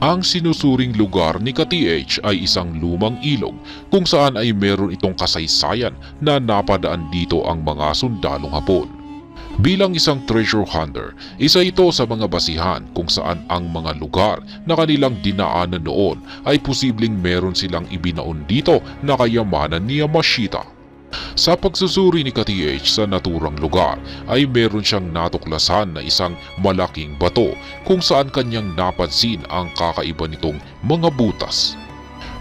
Ang sinusuring lugar ni ka-TH ay isang lumang ilog kung saan ay meron itong kasaysayan na napadaan dito ang mga sundalong hapon. Bilang isang treasure hunter, isa ito sa mga basihan kung saan ang mga lugar na kanilang dinaanan noon ay posibleng meron silang ibinaon dito na kayamanan ni Yamashita. Sa pagsusuri ni ka-TH sa naturang lugar ay meron siyang natuklasan na isang malaking bato kung saan kanyang napansin ang kakaiba nitong mga butas.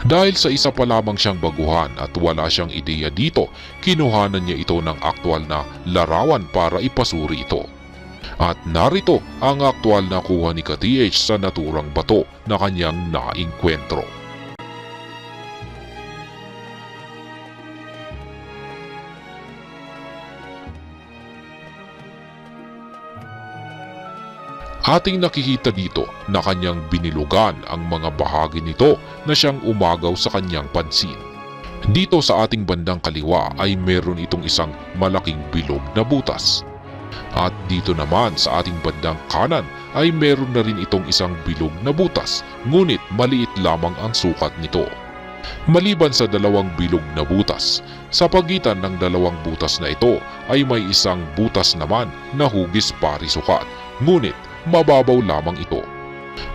Dahil sa isa pa lamang siyang baguhan at wala siyang ideya dito, kinuhanan niya ito ng aktwal na larawan para ipasuri ito. At narito ang aktwal na kuha ni ka-TH sa naturang bato na kanyang nainkwentro. Ating nakikita dito na kanyang binilugan ang mga bahagi nito na siyang umagaw sa kanyang pansin. Dito sa ating bandang kaliwa ay meron itong isang malaking bilog na butas. At dito naman sa ating bandang kanan ay meron na rin itong isang bilog na butas ngunit maliit lamang ang sukat nito. Maliban sa dalawang bilog na butas, sa pagitan ng dalawang butas na ito ay may isang butas naman na hugis pari sukat ngunit mababaw lamang ito.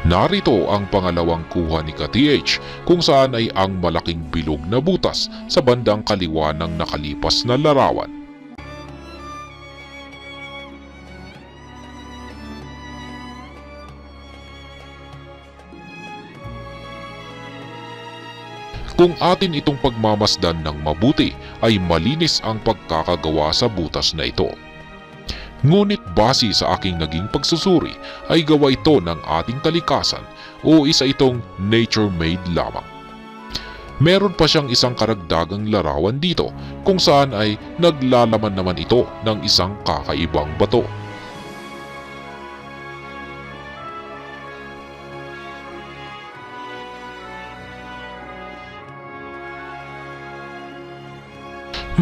Narito ang pangalawang kuha ni ka-TH kung saan ay ang malaking bilog na butas sa bandang kaliwa ng nakalipas na larawan. Kung atin itong pagmamasdan ng mabuti ay malinis ang pagkakagawa sa butas na ito. Ngunit base sa aking naging pagsusuri ay gawa ito ng ating kalikasan o isa itong nature-made lamang. Meron pa siyang isang karagdagang larawan dito kung saan ay naglalaman naman ito ng isang kakaibang bato.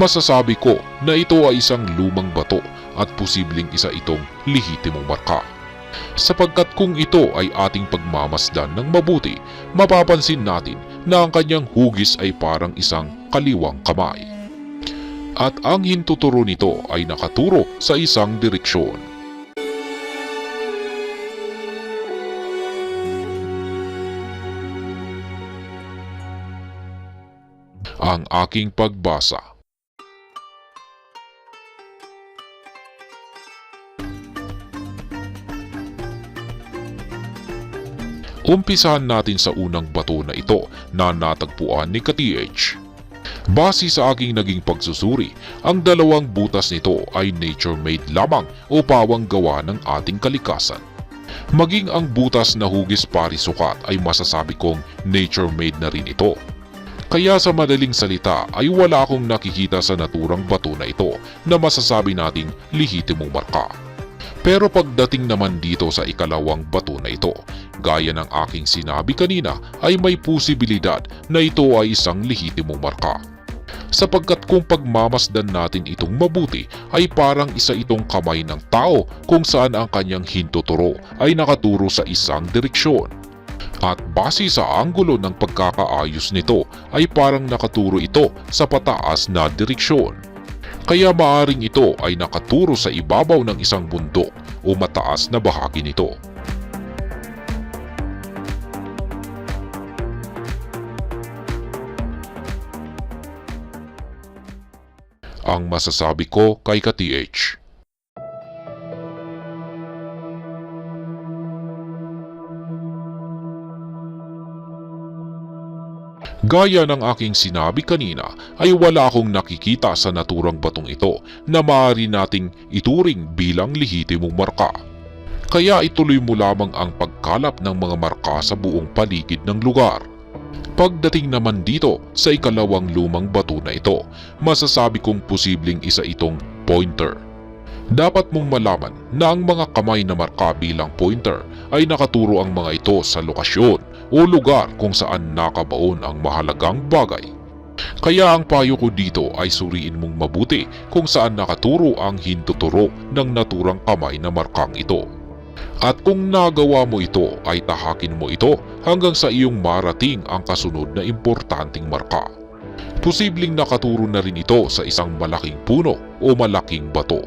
Masasabi ko na ito ay isang lumang bato at posibleng isa itong lehitimong marka. Sapagkat kung ito ay ating pagmamasdan ng mabuti, mapapansin natin na ang kanyang hugis ay parang isang kaliwang kamay. At ang hintuturo nito ay nakaturo sa isang direksyon. Ang aking pagbasa Umpisahan natin sa unang bato na ito na natagpuan ni ka-TH. Base sa aking naging pagsusuri, ang dalawang butas nito ay nature-made lamang o pawang gawa ng ating kalikasan. Maging ang butas na hugis pari sukat ay masasabi kong nature-made na rin ito. Kaya sa madaling salita ay wala akong nakikita sa naturang bato na ito na masasabi nating lihitimong marka. Pero pagdating naman dito sa ikalawang bato na ito, gaya ng aking sinabi kanina ay may posibilidad na ito ay isang lehitimong marka. Sapagkat kung pagmamasdan natin itong mabuti ay parang isa itong kamay ng tao kung saan ang kanyang hintuturo ay nakaturo sa isang direksyon. At base sa anggulo ng pagkakaayos nito ay parang nakaturo ito sa pataas na direksyon. Kaya maaring ito ay nakaturo sa ibabaw ng isang bundok o mataas na bahagi nito. Ang masasabi ko kay ka-TH. Gaya ng aking sinabi kanina ay wala akong nakikita sa naturang batong ito na maaari nating ituring bilang lehitimong marka. Kaya ituloy mo lamang ang pagkalap ng mga marka sa buong paligid ng lugar. Pagdating naman dito sa ikalawang lumang bato na ito, masasabi kong posibleng isa itong pointer. Dapat mong malaman na ang mga kamay na marka bilang pointer ay nakaturo ang mga ito sa lokasyon o lugar kung saan nakabaon ang mahalagang bagay. Kaya ang payo ko dito ay suriin mong mabuti kung saan nakaturo ang hintuturo ng naturang kamay na markang ito. At kung nagawa mo ito ay tahakin mo ito hanggang sa iyong marating ang kasunod na importanteng marka. Posibleng nakaturo na rin ito sa isang malaking puno o malaking bato.